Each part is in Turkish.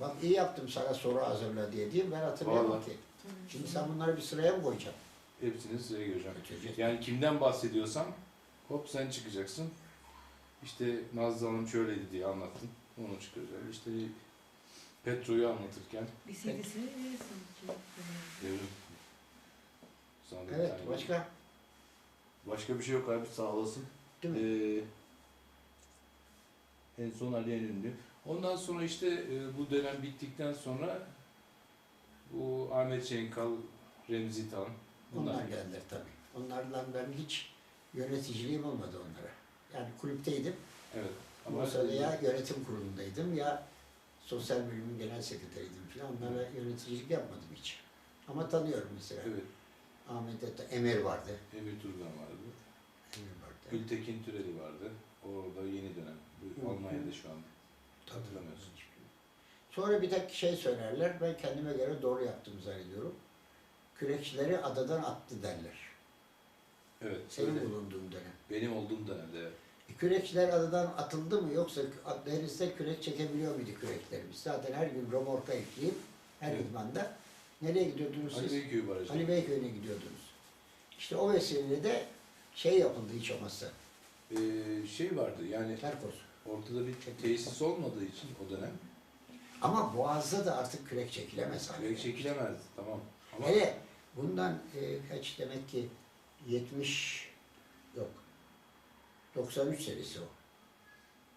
Bak iyi yaptım sana soru hazırla diye diyeyim ben hatırlayamam Vallahi. ki. Şimdi sen bunları bir sıraya mı koyacaksın? Hepsini sıraya göreceğim. Götüreceksin. Yani kimden bahsediyorsam hop sen çıkacaksın. İşte Nazlı Hanım şöyleydi diye anlattın. Onu çıkaracağım. İşte Petro'yu anlatırken Bir CD'sini verirsin. devrim. Sana da bir Evet tane- başka? Başka bir şey yok abi sağ olasın. Değil mi? Ee, en son Ali Enünlü. Ondan sonra işte e, bu dönem bittikten sonra bu Ahmet Şenkal, Remzi Tan bunlar Onlar geldi. geldiler tabii. Onlardan ben hiç yöneticiliğim olmadı onlara. Yani kulüpteydim. Evet. Ama sırada ya yönetim kurulundaydım ya sosyal bölümün genel sekreteriydim falan. Onlara yöneticilik yapmadım hiç. Ama tanıyorum mesela. Evet. Ahmet Ata, Emir vardı. Emir Turgan vardı. Emir vardı. Gültekin Türeli vardı. O da yeni dönem. Bu Hı. Almanya'da şu an. Hatırlamıyorsun. Sonra bir tek şey söylerler. Ben kendime göre doğru yaptığımı zannediyorum. Kürekçileri adadan attı derler. Evet. Senin öyle. bulunduğun dönem. Benim olduğum dönemde evet. E, Kürekçiler adadan atıldı mı yoksa denizde kürek çekebiliyor muydu küreklerimiz? Zaten her gün romorka ekleyip her Evet. idmanda nereye gidiyordunuz Ali siz? Beyköy Barajı. Ali Beyköy'üne gidiyordunuz. İşte o vesileyle de şey yapıldı hiç olmazsa. Ee, şey vardı yani Terkos. Ortada bir tesis olmadığı için o dönem Ama Boğaz'da da artık kürek çekilemez kürek geldi. çekilemezdi tamam. Ama Hele bundan e, kaç demek ki 70 yok 93 senesi o.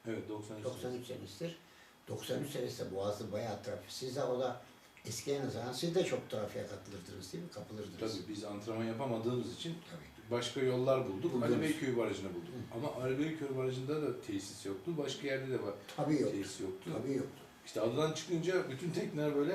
evet 93. 93 senesidir. 93 senesi Boğaz'da bayağı trafik. Siz de o da eskiye nazaran siz de çok trafiğe katılırdınız değil mi? Kapılırdınız. Tabii biz antrenman yapamadığımız için Tabii. Başka yollar bulduk. Buldunuz. Ali Beyköy Barajı'nı bulduk. Hı. Ama Ali Beyköy Barajı'nda da tesis yoktu. Başka yerde de var. Tabii yoktu. Tesis yoktu. Tabii yoktu. İşte adadan çıkınca bütün tekneler böyle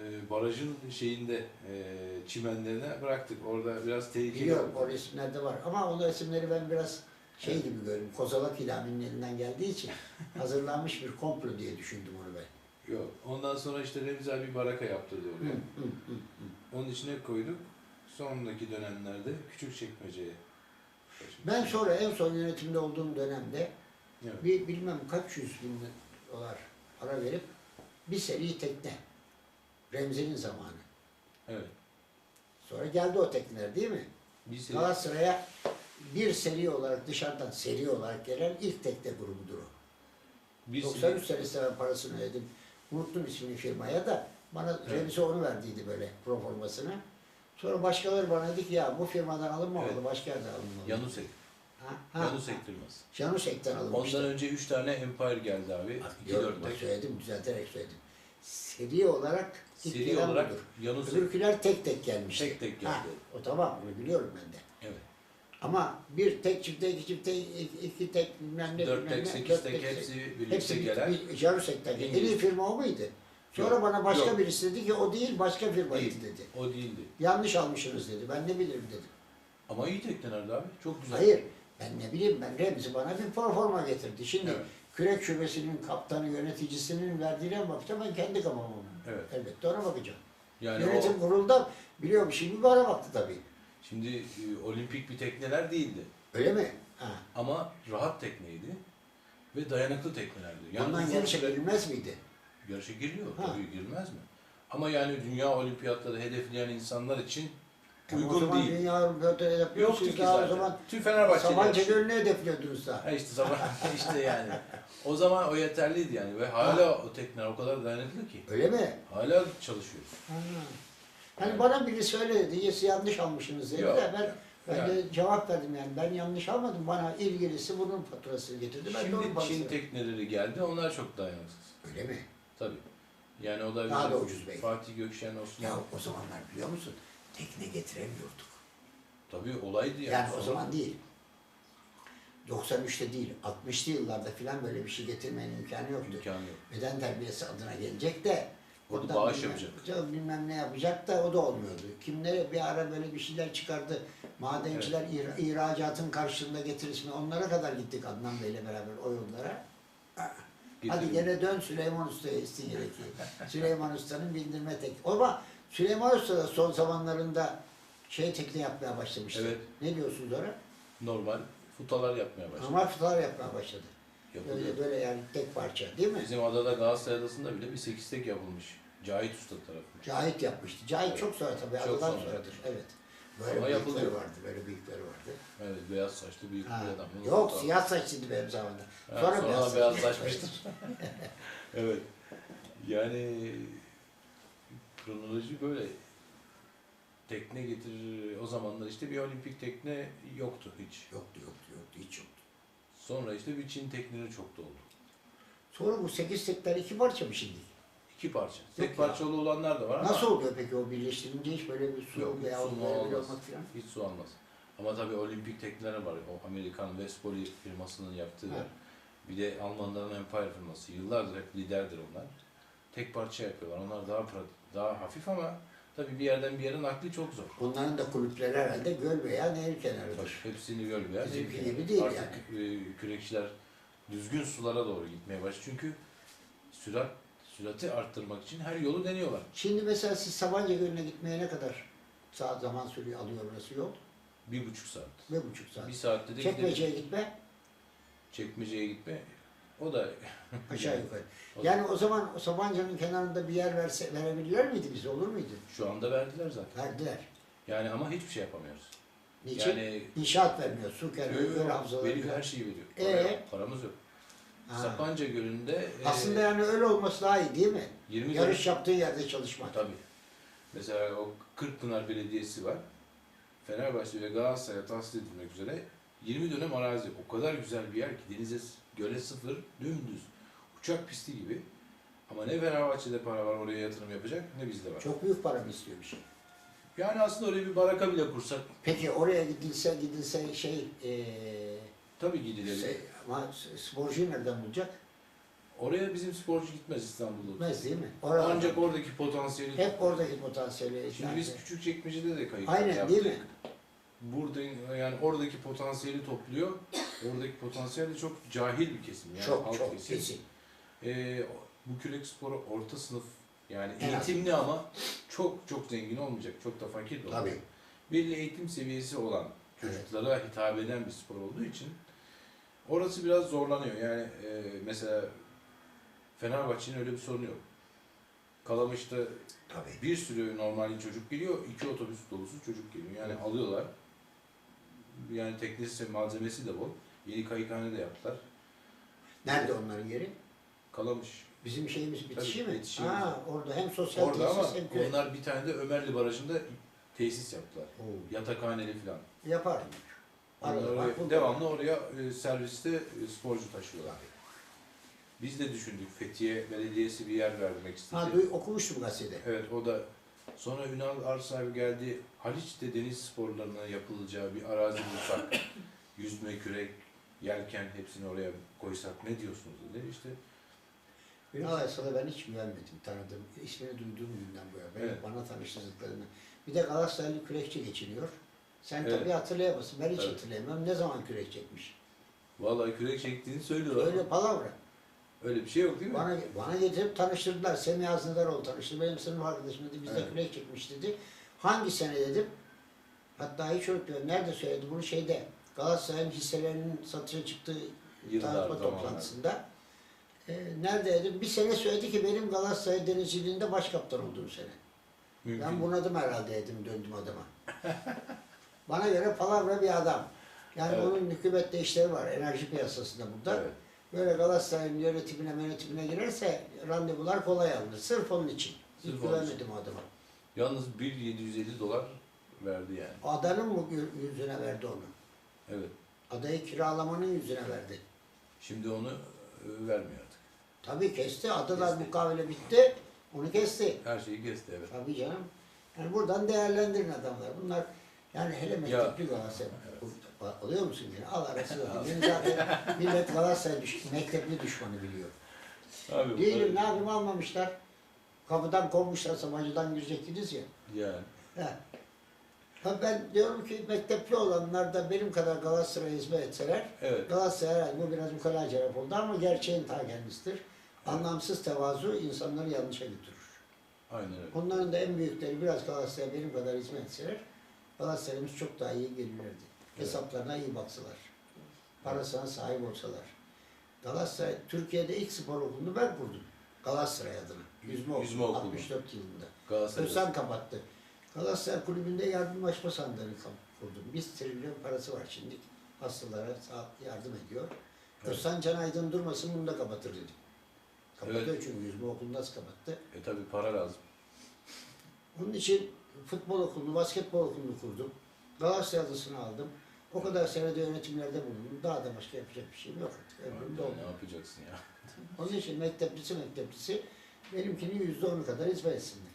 e, barajın şeyinde e, çimenlerine bıraktık. Orada biraz tehlikeli Biliyorum o resimlerde var. Ama o resimleri ben biraz şey Evet. gibi görüyorum. Kozalak ilaminin elinden geldiği için hazırlanmış bir komplo diye düşündüm onu ben. Yok. Ondan sonra işte Remzi abi baraka yaptırdı Hı, oraya. hı, hı, hı. Onun içine koyduk. Sonraki dönemlerde küçük çekmeceye. Ben sonra en son yönetimde olduğum dönemde Evet. bir bilmem kaç yüz bin dolar para verip bir seri tekne. Remzi'nin zamanı. Evet. Sonra geldi o tekneler değil mi? Bir seri, Galatasaray'a bir seri olarak dışarıdan seri olarak gelen ilk tekne grubudur o. bir 93 senesinde ben parasını ödedim. Unuttum ismini firmaya da bana Evet. Remzi onu verdiydi böyle proformasını. Sonra başkaları bana dedi ki ya bu firmadan alınmamalı, Evet. başka yerden alınmalı. Yanusek. Ha, ha. Yanusek firması. Janusek'ten alınmıştı. Ondan önce 3 tane Empire geldi abi. Bak, 2 diyorum, 4 bak tek. söyledim, düzelterek söyledim. Seri olarak Seri olarak budur. Yanusek. Öbürküler tek tek gelmişti. Tek tek Ha, geldi. o tamam, onu biliyorum ben de. Evet. Ama bir tek çifte, iki çifte, iki, iki tek bilmem ne 4 bilmem tek, ne, 8 dört tek hepsi birlikte hepsi gelen. Janusek'ten geldi. En iyi firma o muydu? Sonra Yok, bana başka yok. birisi dedi ki o değil başka firmaydı Değil. dedi. O değildi. Yanlış almışsınız dedi. Ben ne bilirim dedim. Ama iyi teknelerdi abi. Çok güzel. Hayır. Ben ne bileyim ben Remzi bana bir proforma getirdi. Şimdi Evet. kürek şubesinin kaptanı, yöneticisinin verdiğine bakacağım. Ben kendi kafama Evet. Elbette ona bakacağım. Yani Yönetim o, kurulda biliyorum şimdi bana baktı tabii. şimdi e, olimpik bir tekneler değildi. Öyle mi? Ha. Ama rahat tekneydi. Ve dayanıklı teknelerdi. Ondan yarışa süre- girilmez miydi? Yarışa giriliyor Ha. tabii girmez mi? Ama yani dünya olimpiyatları hedefleyen insanlar için Ama o uygun zaman değil. Dünya Olimpiyatları Yoktu yapıyorsunuz ki daha o zaten. zaman Tüm Fenerbahçe'de Sabancı. Gölü'nü hedefliyordunuz daha. Ha işte zaman işte yani. O zaman o yeterliydi yani ve hala o tekneler o kadar dayanıklı ki. Öyle mi? Hala çalışıyoruz. Ha. Hani Evet. bana biri söyledi, yes, yanlış almışsınız dedi Yok, de ben, ben yani. de cevap verdim yani ben yanlış almadım. Bana ilgilisi bunun faturasını getirdi. Ben Şimdi Çin tekneleri geldi onlar çok dayanıksız. Öyle mi? Tabii. Yani o da Daha da ucuz belki. Fatih Gökşen Osman. Ya o zamanlar biliyor musun? Tekne getiremiyorduk. Tabii olaydı yani. Yani o Sonra- zaman değil. 93'te değil, 60'lı yıllarda falan böyle bir şey getirmenin imkanı yoktu. imkanı yok. Beden terbiyesi adına gelecek de Orada oradan bağış bilmem- yapacak. Bilmem, bilmem ne yapacak da o da olmuyordu. Kimleri bir ara böyle bir şeyler çıkardı. Madenciler ihra- ihracatın karşılığında getirisine onlara kadar gittik Adnan Bey'le beraber o yollara. Hadi gene dön Süleyman Usta'ya istinye'deki. Süleyman Usta'nın bindirme tek. Ama Süleyman Usta da son zamanlarında şey tekne yapmaya başlamıştı. Evet. Ne diyorsunuz ona? Normal futalar yapmaya başladı. Normal fıtalar yapmaya başladı. Yapılıyor. Böyle böyle yani tek parça değil mi? Bizim adada Galatasaray Adası'nda bile bir sekiz tek yapılmış. Cahit Usta tarafından. Cahit yapmıştı. Cahit Evet. çok sonra tabii. Çok Adadan sonra. sonradır. Evet. Böyle Ama yapılıyor. vardı. Böyle büyükleri vardı. Evet beyaz saçlı büyük Ha. bir adam. Yok siyah saçlıydı benim zamanımda. Ha, Sonra, sonra, beyaz beyazlaşmıştır. evet. Yani kronoloji böyle. Tekne getirir. O zamanlar işte bir olimpik tekne yoktu hiç. Yoktu yoktu yoktu hiç yoktu. Sonra işte bir Çin tekneleri çok oldu. Sonra bu sekiz tekler iki parça mı şimdi? İki parça. Yok Tek ya. parçalı olanlar da var ama Nasıl oluyor peki o birleştirince hiç böyle bir su Yok, veya su böyle bir olmaz. olmak falan? hiç su almaz. Ama tabii olimpik tekneler var. O Amerikan Vespoli firmasının yaptığı var. Bir de Almanların Empire firması. Yıllardır hep liderdir onlar. Tek parça yapıyorlar. Onlar daha pratik, daha hafif ama tabii bir yerden bir yere nakli çok zor. Bunların da kulüpleri herhalde göl veya nehir kenarıdır. Hepsini göl veya Bizimki gibi değil Artık e, kürekçiler düzgün sulara doğru gitmeye başlıyor. Çünkü sürat sürati arttırmak için her yolu deniyorlar. Şimdi mesela siz Sabancı Gölü'ne gitmeye ne kadar saat zaman sürüyor alıyor orası yol? Bir buçuk saat. Bir buçuk saat. Bir saatte de gidelim. Çekmece'ye gitme Çekmece'ye gitme. O da aşağı yukarı. O- Yani o zaman Sabancı'nın kenarında bir yer verse, verebilirler miydi bize olur muydu? Şu anda verdiler zaten. Verdiler. Yani ama hiçbir şey yapamıyoruz. Niçin? Yani İnşaat vermiyor, su göl havzaları. veriyor, falan. her şeyi veriyor. Ee? Para- Paramız yok. Ha. Sapanca Gölü'nde e, Aslında yani öyle olması daha iyi değil mi? 20 Yarış yaptığı yerde çalışmak. Tabii. Mesela o Kırkpınar Belediyesi var. Fenerbahçe ve Galatasaray'a tahsis edilmek üzere 20 dönem arazi. O kadar güzel bir yer ki denize, göle sıfır, dümdüz. Uçak pisti gibi. Ama ne Fenerbahçe'de para var oraya yatırım yapacak ne bizde var. Çok büyük para mı istiyor bir şey? Yani aslında oraya bir baraka bile kursak Peki oraya gidilse gidilse şey, eee tabii gidilir. şey ama sporcuyu nereden bulacak? Oraya bizim sporcu gitmez İstanbul'da. Gitmez değil mi? Orada Ancak oradaki potansiyeli... hep oradaki potansiyeli. Şimdi biz küçük çekmecede de kayıt Aynen yaptık. değil mi? Burada yani oradaki potansiyeli topluyor. Oradaki potansiyel de çok cahil bir kesim. Yani çok alt çok kesim. kesin. Ee, bu kürek sporu orta sınıf yani En az. eğitimli ama çok çok zengin olmayacak. Çok da fakir de olmayacak. Tabii. Belli eğitim seviyesi olan çocuklara hitap eden bir spor olduğu için orası biraz zorlanıyor. Yani e, mesela Fenerbahçe'nin öyle bir sorunu yok. Kalamış'ta Tabii. bir sürü normal çocuk geliyor, iki otobüs dolusu çocuk geliyor. Yani alıyorlar. Yani teknesi, malzemesi de bol. Yeni kayıkhane de yaptılar. Nerede onların yeri? Kalamış. Bizim şeyimiz bitişi Tabii, mi? bitişi Ha, orada hem sosyal Orada ama tesis hem köy. onlar bir tane de Ömerli Barajı'nda tesis yaptılar. Oo, Yatakhaneli falan. Yapar. Devamlı oraya e, serviste e, sporcu taşıyorlar. Biz de düşündük Fethiye Belediyesi bir yer vermek istedi. Ha, okumuştum gazetede. Evet o da sonra Ünal Arsavi geldi. Haliç'te deniz sporlarına yapılacağı bir arazi bulsak, yüzme, kürek, yelken hepsini oraya koysak ne diyorsunuz dedi. İşte Ünal Aysal'a ben hiç güvenmedim, tanıdım. İsmini duyduğum günden bu yana. Evet. bana tanıştırdıklarını. Bir de Galatasaraylı kürekçi geçiniyor. Sen Evet. tabii hatırlayamazsın. Ben hiç Tabii. hatırlayamam. Ne zaman kürek çekmiş? vallahi kürek çektiğini söylüyorlar. Öyle palavra. Öyle bir şey yok değil mi? Bana, bana getirip tanıştırdılar. Semih Aznedaroğlu tanıştı. Benim sınıf arkadaşım dedi. Biz de Evet. kürek çekmiş dedi. Hangi sene dedim. Hatta hiç unutmuyorum. Nerede söyledi? Bunu şeyde Galatasaray'ın hisselerinin satışa çıktığı Yıllar, tanıtma toplantısında. Ee, nerede dedim. Bir sene söyledi ki benim Galatasaray denizciliğinde baş kaptan olduğum sene. Mümkün. Ben bunadım herhalde dedim döndüm adama. Bana göre palavra bir adam. Yani Evet. onun hükümette işleri var enerji piyasasında burada. Evet. Böyle Galatasaray'ın yönetimine yönetimine girerse randevular kolay alınır. Sırf onun için. Hiç Sırf için. güvenmedim o adama. Yalnız 1.750 dolar verdi yani. Adanın mı yü- yüzüne verdi onu? Evet. Adayı kiralamanın yüzüne verdi. Şimdi onu e, vermiyor artık. Tabii kesti. Adalar Kesti. mukavele bitti. Onu kesti. Her şeyi kesti evet. Tabii canım. Yani buradan değerlendirin adamlar. Bunlar yani hele mektepli Galatasaray. Alıyor musun? Yani al arası yok. Zaten millet Galatasaray düş mektepli düşmanı biliyor. Abi, Değilim ne yapayım almamışlar. Kapıdan konmuşlar Sabancı'dan girecektiniz ya. Yani. Ha ben diyorum ki mektepli olanlar da benim kadar Galatasaray'a hizmet etseler, Evet. Galatasaray bu biraz mukala cevap oldu ama gerçeğin ta kendisidir. Anlamsız tevazu insanları yanlışa götürür. Aynen öyle. Onların da en büyükleri biraz Galatasaray'a benim kadar hizmet etseler, Galatasaray'ımız çok daha iyi gelirlerdi. Evet. Hesaplarına iyi baksalar. Parasına sahip olsalar. Galatasaray, Türkiye'de ilk spor okulunu ben kurdum. Galatasaray adına. Yüzme, Yüzme okulu. okulu. 64 yılında. Galatasaray. Özsan kapattı. Galatasaray Kulübü'nde yardımlaşma kam- kurdum. Bir trilyon parası var şimdi. Hastalara yardım ediyor. Evet. Özsan Can Aydın durmasın bunu da kapatır dedim. Kapatıyor Evet. çünkü yüzme okulunu nasıl kapattı. E tabi para lazım. Onun için futbol okulunu, basketbol okulunu kurdum. Galatasaray adısını aldım. O kadar senede yönetimlerde bulundum. Daha da başka yapacak bir şeyim yok. Ömrümde ne oldu. yapacaksın ya? Onun için mekteplisi mekteplisi benimkinin yüzde onu kadar hizmet etsinler.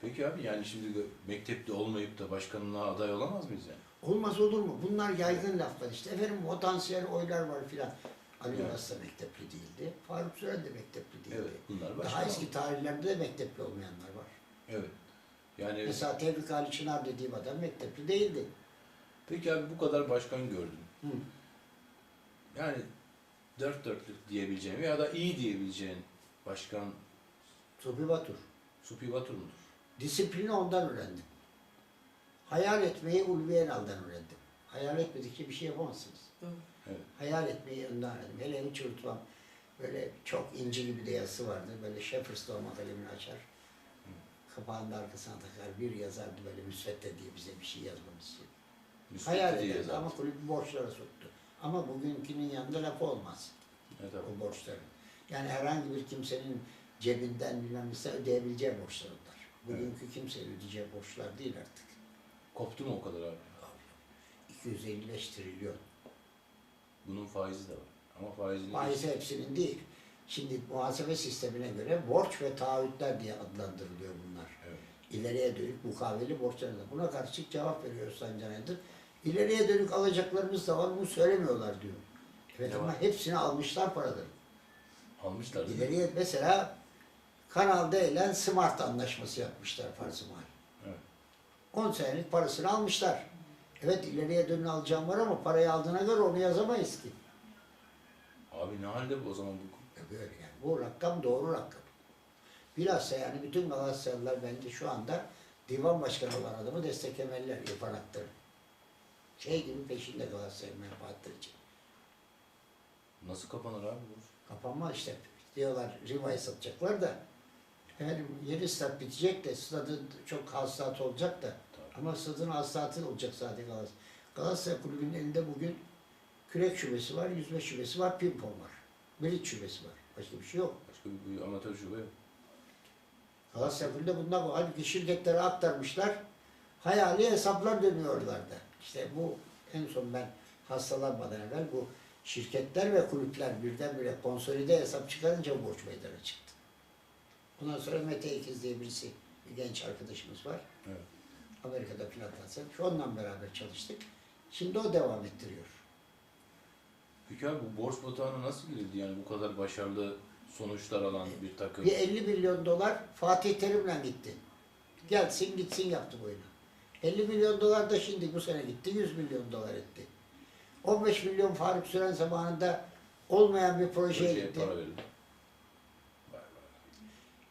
Peki abi yani şimdi de mektepte olmayıp da başkanlığa aday olamaz mıyız yani? Olmaz olur mu? Bunlar yaygın laflar işte. Efendim potansiyel oylar var filan. Ali Evet. Uras da mektepli değildi. Faruk Süren de mektepli değildi. Evet bunlar Daha başkan. eski tarihlerde de mektepli olmayanlar var. Evet. Yani Mesela Tevfik Ali Çınar dediğim adam mektepli değildi. peki abi bu kadar başkan gördün. Hı. Yani dört dörtlük diyebileceğin ya da iyi diyebileceğin başkan Supi Batur. Supi Batur mudur? Disiplini ondan öğrendim. Hayal etmeyi Ulvi Enal'dan öğrendim. Hayal etmedikçe bir şey yapamazsınız. Evet. Hayal etmeyi ondan öğrendim. Hele hiç unutmam. Böyle çok inci gibi de yazısı vardı. Böyle Shepherds Dağma kalemini açar. Kapağının arkasına takar. Bir yazardı böyle müsvedde diye bize bir şey yazmamız için. Müsbet Hayal diye ederdi ama kulübü borçlara soktu. Ama bugünkünün yanında lafı olmaz Evet abi. o borçların. Yani herhangi bir kimsenin cebinden bilmem neyse ödeyebileceği borçlar onlar. Bugünkü kimse ödeyeceği borçlar değil artık. Koptu mu o kadar abi? 255 trilyon. Bunun faizi de var. Ama faizini Faizi hepsinin değil. Şimdi muhasebe sistemine göre borç ve taahhütler diye adlandırılıyor bunlar. Evet. İleriye dönük mukaveli borçlarına. Buna karşı cevap veriyor Sayın Can Aydın. İleriye dönük alacaklarımız da var, bunu söylemiyorlar diyor. Evet Ne ama var? hepsini almışlar paraları. almışlar değil mi? İleriye mesela Kanal ile Smart anlaşması yapmışlar farz mahal. Evet. 10 senelik parasını almışlar. Evet ileriye dönük alacağım var ama parayı aldığına göre onu yazamayız ki. Abi ne halde bu o zaman bu? Böyle yani. Bu rakam doğru rakam. Bilhassa yani bütün Galatasaraylılar bence şu anda divan başkanı olan adamı desteklemeliler İrfan. Şey gibi peşinde Galatasaray menfaatleri için. Nasıl kapanır abi bu? Kapanma işte. Diyorlar Riva'yı satacaklar da. Yani yeni stat bitecek de stadın çok hasılat olacak da. Tabii. Ama stadın hasılatı olacak zaten Galatasaray. Galatasaray Kulübü'nün elinde bugün kürek şubesi var, yüzme şubesi var, pimpon var. Bridge şubesi var. Başka bir şey yok. Başka bir, bir amatör şube yok. Galatasaray Kulübü'nde bundan bu. Halbuki şirketlere aktarmışlar. Hayali hesaplar dönüyorlardı. İşte bu en son ben hastalanmadan evvel bu şirketler ve kulüpler birdenbire konsolide hesap çıkarınca borç meydana çıktı. Ondan sonra Mete İkiz diye birisi, bir genç arkadaşımız var. Evet. Amerika'da plantasyon. Onunla beraber çalıştık. Şimdi o devam ettiriyor. Peki abi bu borç batağına nasıl girildi yani bu kadar başarılı sonuçlar alan bir takım? Bir 50 milyon dolar Fatih Terim'le gitti. Gelsin gitsin yaptı bu oyunu. 50 milyon dolar da şimdi bu sene gitti. 100 milyon dolar etti. 15 milyon Faruk Süren zamanında olmayan bir projeye Projeye gitti. para verildi.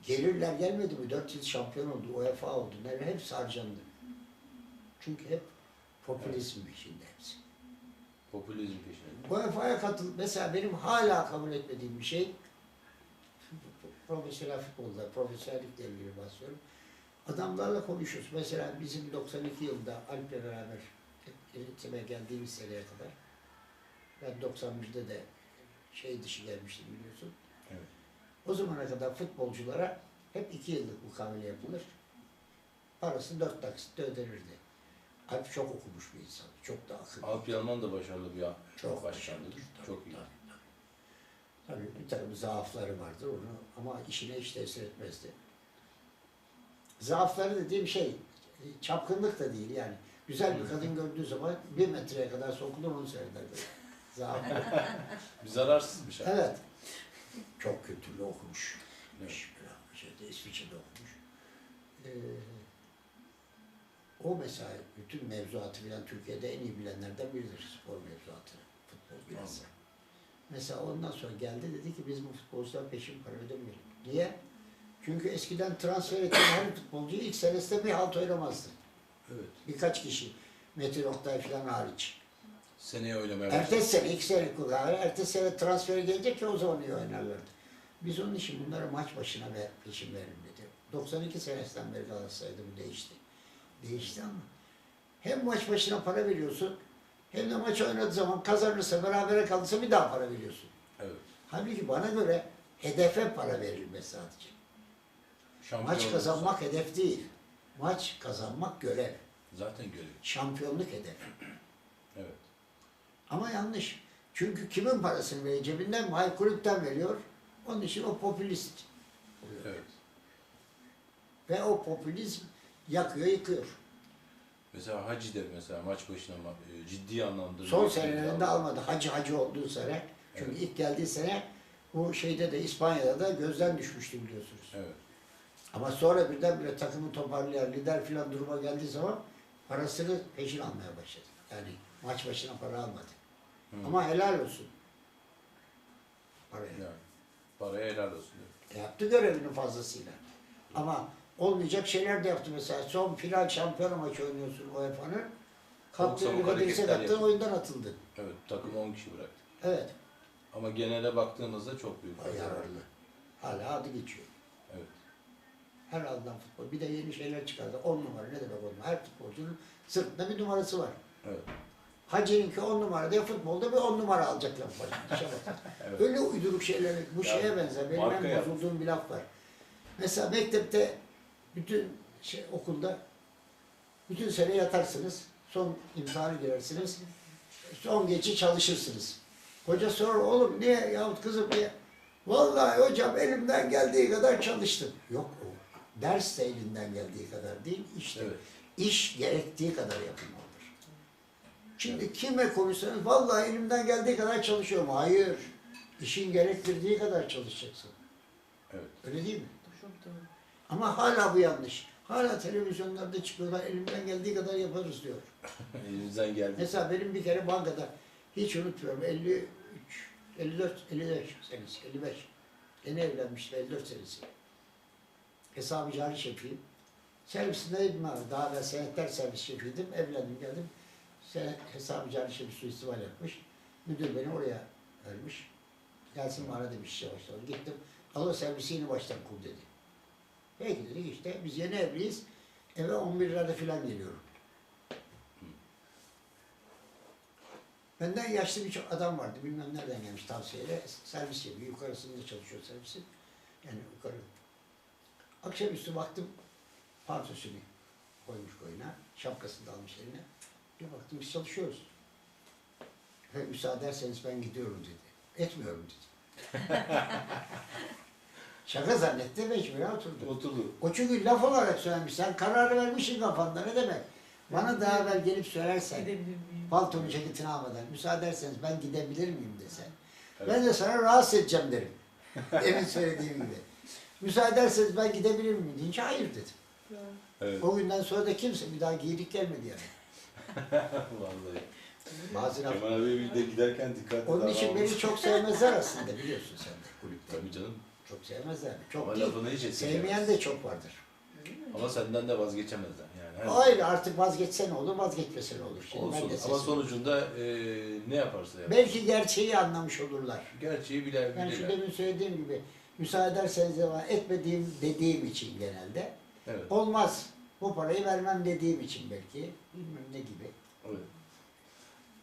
Gelirler gelmedi mi? 4 yıl şampiyon oldu. UEFA oldu. Hepsi harcandı. Çünkü hep popülizm peşinde hepsi. Popülizm peşinde. UEFA'ya katıl. Mesela benim hala kabul etmediğim bir şey profesyonel futbolda, profesyonellikle ilgili bahsediyorum. Adamlarla konuşuyoruz. Mesela bizim 92 yılında Alp'le beraber eğitime geldiğimiz seneye kadar ben 91'de de şey dışı gelmiştim biliyorsun. Evet. O zamana kadar futbolculara hep iki yıllık mukavele yapılır. Parası dört taksitte ödenirdi. Alp çok okumuş bir insan. Çok da akıllı. Alp Yalman da başarılı bir Çok başarılıdır, Çok iyi. tabii, tabii. Bir takım zaafları vardır onu ama işine hiç tesir etmezdi. Zaafları dediğim şey çapkınlık da değil yani. Güzel bir kadın gördüğü zaman bir metreye kadar sokulur onu seyrederdi. Zaaf. Bir zararsızmış abi. evet. Çok kültürlü okumuş. Evet. Şeyde, İsviçre'de okumuş. Ee, o mesela bütün mevzuatı bilen Türkiye'de en iyi bilenlerden biridir spor mevzuatı. Futbol bilhassa. Mesela ondan sonra geldi dedi ki biz bu futbolcudan peşin para ödemeyelim. Niye? Çünkü eskiden transfer edilen her futbolcu ilk senesinde bir halt oynamazdı. Evet. Birkaç kişi. Metin Oktay falan hariç. Seneye oynamaya başladı. Ertesi sene, iki sene kadar, ertesi sene transferi gelecek ki o zaman iyi oynarlardı. Biz onun için bunlara maç başına ver, peşin verin dedi. 92 senesinden beri Galatasaray'da bu değişti. Değişti ama hem maç başına para veriyorsun hem de maç oynadığı zaman kazanırsa, berabere kalırsa bir daha para veriyorsun. Evet. Halbuki bana göre hedefe para verilmez sadece. Şampiyon Maç kazanmak hedef değil. Maç kazanmak görev. Zaten görev. Şampiyonluk hedefi. Evet. Ama yanlış. Çünkü kimin parasını veriyor? Cebinden mi? Hayır kulüpten veriyor. Onun için o popülist oluyor. Evet. Ve o popülizm yakıyor, yıkıyor. Mesela Hacı de mesela maç başına ma- e, ciddi anlamda Son senelerinde almadı. Hacı hacı olduğu sene. Çünkü Evet. ilk geldiği sene bu şeyde de İspanya'da da gözden düşmüştü biliyorsunuz. Evet. Ama sonra birdenbire takımı toparlayan lider filan duruma geldiği zaman parasını peşin almaya başladı. Yani maç başına para almadı. Hı. Ama helal olsun. Paraya. yani, paraya helal olsun. diyor. Yaptı görevini fazlasıyla. Ama olmayacak şeyler de yaptı mesela. Son final şampiyona maçı oynuyorsun UEFA'nın. Kalktı attı, yaptı. oyundan atıldı. Evet. Takım 10 kişi bıraktı. Evet. Ama genele baktığımızda çok büyük. o Yararlı. Hala adı geçiyor. Evet. Her alınan futbol. Bir de yeni şeyler çıkardı. 10 numara ne demek on numara? Her futbolcunun sırtında bir numarası var. Evet. Hacı'nınki 10 numara diye futbolda bir 10 numara alacak laf var. Evet. Öyle uyduruk şeyler, bu Ya, şeye benzer. Benim en bozulduğum bir laf var. Mesela mektepte bütün şey, okulda bütün sene yatarsınız. Son imtihanı girersiniz. Son geçi çalışırsınız. Hoca sorar oğlum niye yahut kızım niye? Vallahi hocam elimden geldiği kadar çalıştım. Yok o ders de elinden geldiği kadar değil işte. Evet. İş gerektiği kadar yapılmalıdır. Şimdi kime konuşsanız vallahi elimden geldiği kadar çalışıyorum. Hayır. İşin gerektirdiği kadar çalışacaksın. Evet. Öyle değil mi? Çok doğru. Ama hala bu yanlış. Hala televizyonlarda çıkıyorlar elimden geldiği kadar yaparız diyor. Elimizden geldi. Mesela benim bir kere bankada hiç unutmuyorum 53, 54, 55 senesi, 55. Yeni evlenmişti 54 senesi. Hesabı cari şefiyim. Servisindeydim abi. Daha ben senetler servis şefiydim. Evlendim geldim. Senet, hesabı cari şefi suistimal yapmış. Müdür beni oraya vermiş. Gelsin bana demiş işe başladı. Gittim. Alo servisi yeni baştan kur dedi. Peki dedik işte biz yeni evliyiz. Eve 11 lirada falan geliyorum. Benden yaşlı bir adam vardı. Bilmem nereden gelmiş tavsiyeyle. Servis yapıyor. Yukarısında çalışıyor servisin. Yani yukarı. Akşamüstü baktım pantosunu koymuş koyuna. Şapkasını da almış eline. Bir baktım biz çalışıyoruz. Ve müsaade ederseniz ben gidiyorum dedi. Etmiyorum dedi. Şaka zannetti hiçbirine oturdu. Oturdu. O çünkü laf olarak söylemiş. Sen kararı vermişsin kafanda ne demek? Bana daha evvel gelip söylersen, Gidebilir miyim? paltonu ceketini almadan, müsaade ederseniz ben gidebilir miyim desen. Evet. Ben de sana rahatsız edeceğim derim. Demin söylediğim gibi. Müsaade ederseniz ben gidebilir miyim deyince hayır dedim. Evet. O günden sonra da kimse bir daha giyilik gelmedi yani. Vallahi. Bazı laf. Kemal abi bir de giderken dikkatli Onun için beni çok sevmezler aslında biliyorsun sen de kulüpte. Tabii canım. Çok sevmezler. Çok Ama değil. lafını hiç. Sevmeyen de çok vardır. Ama senden de vazgeçemezler. Yani. her- Hayır artık vazgeçsen olur, vazgeçmesen olur. Şimdi ben Olsun. de Ama sesim. sonucunda e, ne yaparsa yapar. Belki gerçeği anlamış olurlar. Gerçeği biler Ben şu bilirler. demin söylediğim gibi müsaade ederseniz ama etmediğim dediğim için genelde. Evet. Olmaz. Bu parayı vermem dediğim için belki. Bilmem ne gibi. evet.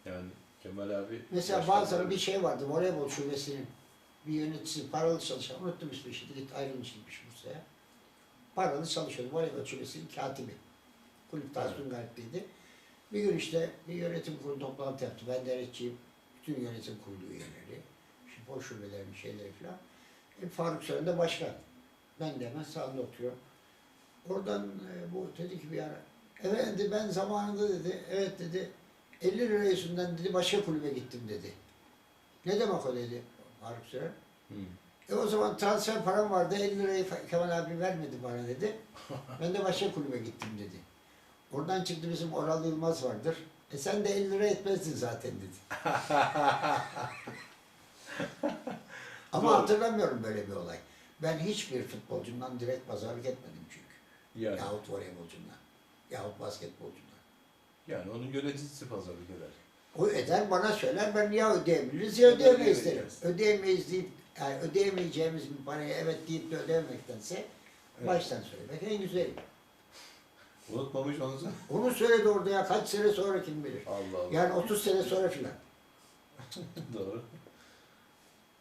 Yani Kemal abi... Mesela baştan bazen beri- bir şey vardı. Voleybol şubesinin bir yöneticisi paralı çalışan. Unuttum ismi şimdi. Git ayrılmış gitmiş Bursa'ya. Paralı çalışıyordu. Voleybol şubesinin katibi. Kulüp Tansun Garipli'ydi. Bir gün işte bir yönetim kurulu toplantı yaptı. Ben denetçiyim. Bütün yönetim kurulu üyeleri. Spor şubelerin şeyleri falan. E, Faruk Sören de başkan. Ben de hemen sağında oturuyorum. Oradan e, bu dedi ki bir ara. Efendi ben zamanında dedi. Evet dedi. 50 lira yüzünden dedi başka kulübe gittim dedi. Ne demek o dedi Faruk Sören. E o zaman transfer param vardı 50 lirayı Kemal abi vermedi bana dedi. Ben de başka kulübe gittim dedi. Oradan çıktı bizim Oral Yılmaz vardır. E sen de 50 lira etmezdin zaten dedi. Ama Doğru. hatırlamıyorum böyle bir olay. Ben hiçbir futbolcumdan direkt pazarlık etmedim çünkü. Yani, Yahut voleybolcumdan. Yahut basketbolcumdan. yani onun yöneticisi pazarlık eder. O eder bana söyler ben ya ödeyebiliriz ya ödeyemeyiz derim. Ödeyemeyeceğiz. Ödeyemeyiz deyip yani ödeyemeyeceğimiz bir parayı evet deyip de ödememektense Evet. baştan söylemek en güzeli. Unutmamış onu sen. Onu söyledi orada ya kaç sene sonra kim bilir. Allah Allah. Yani 30 sene sonra filan. doğru.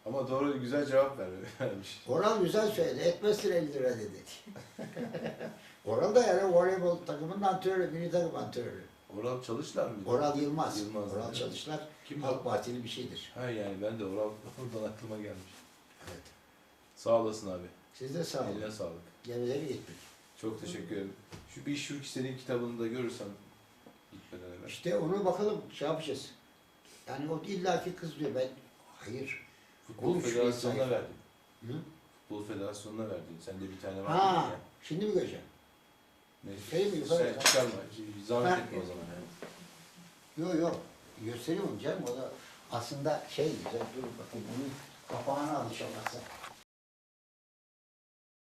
Ama doğru güzel cevap ver- vermiş. Oral güzel söyledi. Etmezsin 50 lira dedi. Oral da yani voleybol takımının antrenörü, milli takım antrenörü. Oral çalışlar mıydı? Oral Yılmaz. Yılmaz, Oral evet. Çalışlar Kim Halk o? Partili bir şeydir. Ha yani ben de oral oradan aklıma gelmiş. Evet. Sağ olasın abi. Siz de sağ olun. Eline sağlık. Gemileri gittik. Çok teşekkür ederim. Şu bir şu senin kitabını da görürsem gitmeden evvel. İşte onu bakalım şey yapacağız. Yani o illaki kız diyor ben hayır. Futbol Oğlum Federasyonu'na verdin. Hı? Futbol Federasyonu'na verdin. Sende bir tane var. Ha, şimdi mi göreceğim? Neyse. Şey mi, yukarı- Sen çıkarma. Zahmet etme o zaman. Yani. Yok yok. Göstereyim onu canım. O da aslında şey güzel. Dur bakayım. Onun kapağını al inşallah sen.